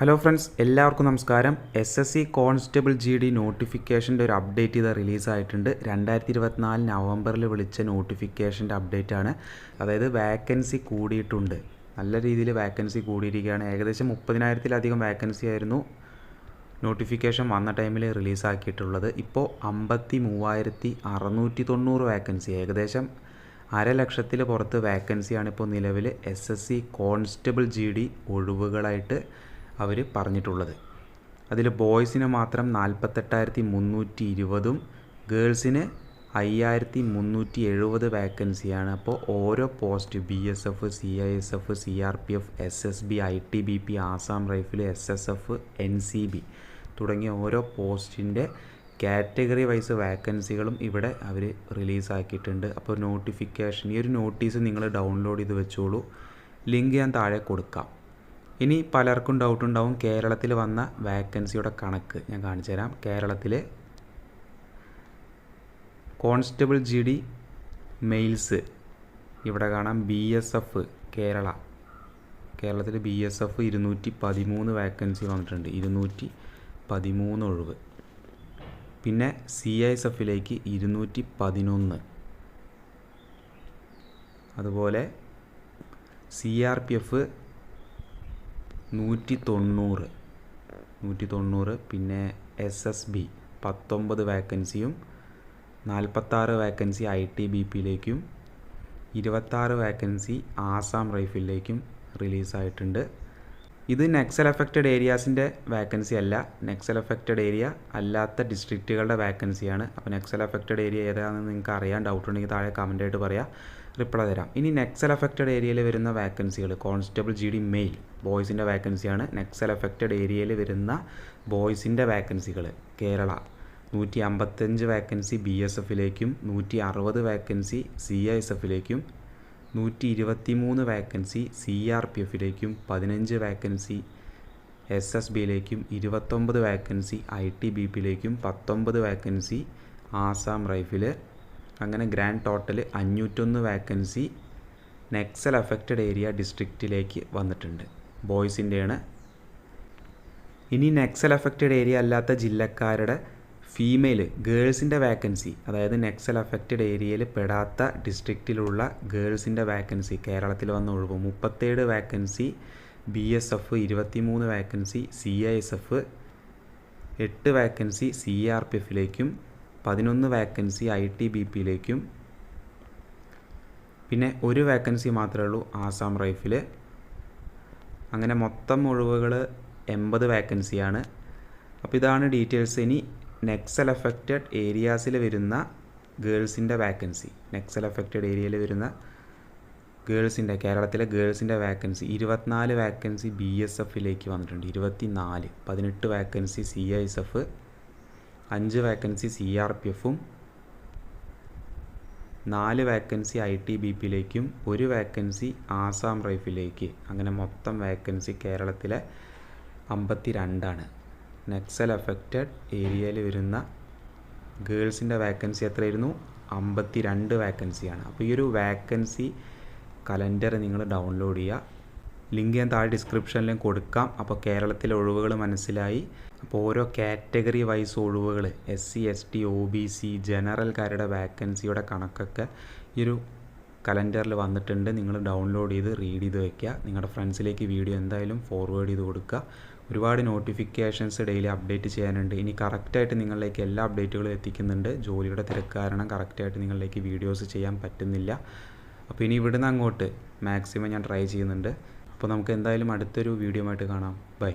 Hello friends എല്ലാവർക്കും നമസ്കാരം. S S C constable G D നോട്ടിഫിക്കേഷന്റെ ഒരു അപ്ഡേറ്റ് ഇത് റിലീസായിട്ടുണ്ട് രണ്ടായിരത്തി ഇരുപത്തിനാല് നവംബറിൽ വിളിച്ച നോട്ടിഫിക്കേഷന്റെ അപ്ഡേറ്റ് ആണ്. അതായത് വാക്കൻസി കൂടിയിട്ടുണ്ട്. നല്ല രീതിയിൽ വാക്കൻസി കൂടിയിരിക്കുകയാണ്. ഏകദേശം മുപ്പതിനായിരത്തിലധികം വാക്കൻസി ആയിരുന്നു നോട്ടിഫിക്കേഷൻ വന്ന ടൈമിൽ റിലീസാക്കിയിട്ടുള്ളത് ഇപ്പോൾ അമ്പത്തി മൂവായിരത്തി അറുന്നൂറ്റി തൊണ്ണൂറ് വാക്കൻസി ഏകദേശം അര ലക്ഷത്തിൽ പുറത്ത് വാക്കൻസിയാണ് ഇപ്പോൾ നിലവിൽ S S C constable G D ഒഴിവുകളായിട്ട് അവർ പറഞ്ഞിട്ടുള്ളത്. അതിൽ ബോയ്സിന് മാത്രം നാൽപ്പത്തെട്ടായിരത്തി മുന്നൂറ്റി ഇരുപതും ഗേൾസിന് അയ്യായിരത്തി മുന്നൂറ്റി എഴുപത് വാക്കൻസിയാണ്. അപ്പോൾ ഓരോ post B S F C I S F C R P F S S B I T B P Assam rifle S S F N C B തുടങ്ങിയ ഓരോ പോസ്റ്റിന്റെ കാറ്റഗറി വൈസ് വാക്കൻസികളും ഇവിടെ അവർ റിലീസാക്കിയിട്ടുണ്ട്. അപ്പോൾ നോട്ടിഫിക്കേഷൻ ഈ ഒരു നോട്ടീസ് നിങ്ങൾ download ചെയ്ത് വെച്ചോളൂ. ലിങ്ക് ഞാൻ താഴെ കൊടുക്കാം. ഇനി പലർക്കും ഡൗട്ട് ഉണ്ടാവും കേരളത്തിൽ വന്ന വാക്കൻസിയുടെ കണക്ക് ഞാൻ കാണിച്ചു തരാം. കേരളത്തിൽ കോൺസ്റ്റബിൾ ജി ഡി മെയിൽസ് ഇവിടെ കാണാം. B S F Kerala. കേരളത്തിൽ ബി എസ് എഫ് ഇരുന്നൂറ്റി പതിമൂന്ന് വാക്കൻസി വന്നിട്ടുണ്ട്. ഇരുന്നൂറ്റി പതിമൂന്ന് ഒഴിവ്. പിന്നെ സി എസ് എഫിലേക്ക് ഇരുന്നൂറ്റി പതിനൊന്ന് അതുപോലെ സി ആർ പി എഫ് നൂറ്റി തൊണ്ണൂറ് നൂറ്റി തൊണ്ണൂറ് പിന്നെ എസ് എസ് ബി പത്തൊമ്പത് വാക്കൻസിയും നാൽപ്പത്താറ് വാക്കൻസി ഐ ടി ബി പിയിലേക്കും ഇരുപത്താറ് വാക്കൻസി ആസാം റൈഫിലേക്കും റിലീസായിട്ടുണ്ട് ഇത് നെക്സൽ എഫക്റ്റഡ് ഏരിയാസിന്റെ വാക്കൻസി അല്ല. നെക്സൽ എഫക്റ്റഡ് ഏരിയ അല്ലാത്ത ഡിസ്ട്രിക്റ്റുകളുടെ വാക്കൻസിയാണ് അപ്പോൾ നെക്സൽ എഫക്റ്റഡ് ഏരിയ ഏതാണെന്ന് നിങ്ങൾക്ക് അറിയാൻ ഡൗട്ട് ഉണ്ടെങ്കിൽ താഴെ കമന്റ് ആയിട്ട് പറയാം. റിപ്ലൈ തരാം. ഇനി നെക്സൽ എഫക്റ്റഡ് ഏരിയയിൽ വരുന്ന വാക്കൻസികൾ കോൺസ്റ്റബിൾ ജി ഡി മെയിൽ ബോയ്സിന്റെ വാക്കൻസിയാണ് നെക്സൽ എഫക്റ്റഡ് ഏരിയയിൽ വരുന്ന ബോയ്സിന്റെ വാക്കൻസികൾ കേരള നൂറ്റി അമ്പത്തഞ്ച് വാക്കൻസി ബി എസ് എഫിലേക്കും നൂറ്റി അറുപത് വാക്കൻസി സി എസ് എഫിലേക്കും നൂറ്റി ഇരുപത്തി മൂന്ന് വാക്കൻസി സി ആർ പി എഫിലേക്കും പതിനഞ്ച് വാക്കൻസി എസ് എസ് ബിയിലേക്കും ഇരുപത്തൊമ്പത് വാക്കൻസി ഐ ടി ബി പിയിലേക്കും പത്തൊമ്പത് വാക്കൻസി ആസാം റൈഫിൽ അങ്ങനെ ഗ്രാൻഡ് ടോട്ടൽ അഞ്ഞൂറ്റൊന്ന് വാക്കൻസി നെക്സൽ അഫക്റ്റഡ് ഏരിയ ഡിസ്ട്രിക്റ്റിലേക്ക് വന്നിട്ടുണ്ട്. ബോയ്സിന്റെയാണ് ഇനി നെക്സൽ അഫക്റ്റഡ് ഏരിയ അല്ലാത്ത ജില്ലക്കാരുടെ ഫീമെയിൽ ഗേൾസിന്റെ വാക്കൻസി അതായത് നെക്സൽ അഫക്റ്റഡ് ഏരിയയിൽ പെടാത്ത ഡിസ്ട്രിക്റ്റിലുള്ള ഗേൾസിന്റെ വാക്കൻസി കേരളത്തിൽ വന്ന ഒഴിവ് മുപ്പത്തേഴ് വാക്കൻസി ബി എസ് എഫ് ഇരുപത്തിമൂന്ന് vacancy C I S F എട്ട് വാക്കൻസി സി ആർ പി എഫിലേക്കും പതിനൊന്ന് വാക്കൻസി ഐ ടി ബി പിയിലേക്കും പിന്നെ ഒരു വാക്കൻസി മാത്രമേ ഉള്ളൂ ആസാം റൈഫിൽ അങ്ങനെ മൊത്തം ഒഴിവുകൾ എൺപത് വാക്കൻസിയാണ് അപ്പോൾ ഇതാണ് ഡീറ്റെയിൽസ് ഇനി നെക്സൽ എഫക്റ്റഡ് ഏരിയാസിൽ വരുന്ന ഗേൾസിന്റെ വാക്കൻസി നെക്സൽ എഫക്റ്റഡ് ഏരിയയിൽ വരുന്ന ഗേൾസിന്റെ കേരളത്തിലെ ഗേൾസിന്റെ വാക്കൻസി ഇരുപത്തിനാല് വാക്കൻസി ബി എസ് എഫിലേക്ക് വന്നിട്ടുണ്ട്. ഇരുപത്തി നാല് പതിനെട്ട് വാക്കൻസി സി എസ് എഫ് അഞ്ച് വാക്കൻസി സി ആർ പി എഫും നാല് വാക്കൻസി ഐ ടി ബി പിയിലേക്കും ഒരു വാക്കൻസി ആസാം റൈഫിലേക്ക്. അങ്ങനെ മൊത്തം വാക്കൻസി കേരളത്തിലെ അമ്പത്തി രണ്ടാണ് നെക്സൽ അഫക്റ്റഡ് ഏരിയയിൽ വരുന്ന ഗേൾസിന്റെ വാക്കൻസി എത്രയായിരുന്നു? അമ്പത്തി രണ്ട് വാക്കൻസിയാണ് അപ്പോൾ ഈ ഒരു വാക്കൻസി കലണ്ടർ നിങ്ങൾ ഡൗൺലോഡ് ചെയ്യുക. ലിങ്ക് ഞാൻ താഴെ ഡിസ്ക്രിപ്ഷനിലും കൊടുക്കാം. അപ്പോൾ കേരളത്തിലെ ഒഴിവുകൾ മനസ്സിലായി. അപ്പോൾ ഓരോ കാറ്റഗറി വൈസ് ഒഴിവുകൾ S C S T O B C ജനറൽക്കാരുടെ വാക്കൻസിയുടെ കണക്കൊക്കെ ഈ ഒരു കലണ്ടറിൽ വന്നിട്ടുണ്ട്. നിങ്ങൾ ഡൗൺലോഡ് ചെയ്ത് റീഡ് ചെയ്ത് വെക്കുക. നിങ്ങളുടെ ഫ്രണ്ട്സിലേക്ക് വീഡിയോ എന്തായാലും ഫോർവേഡ് ചെയ്ത് കൊടുക്കുക. ഒരുപാട് നോട്ടിഫിക്കേഷൻസ് ഡെയിലി അപ്ഡേറ്റ് ചെയ്യാനുണ്ട്. ഇനി കറക്റ്റായിട്ട് നിങ്ങളിലേക്ക് എല്ലാ അപ്ഡേറ്റുകളും എത്തിക്കുന്നുണ്ട്. ജോലിയുടെ തിരക്ക് കാരണം കറക്റ്റായിട്ട് നിങ്ങളിലേക്ക് വീഡിയോസ് ചെയ്യാൻ പറ്റുന്നില്ല. അപ്പോൾ ഇനി ഇവിടുന്ന് അങ്ങോട്ട് മാക്സിമം ഞാൻ ട്രൈ ചെയ്യുന്നുണ്ട്. അപ്പോൾ നമുക്ക് എന്തായാലും അടുത്തൊരു വീഡിയോ ആയിട്ട് കാണാം. ബൈ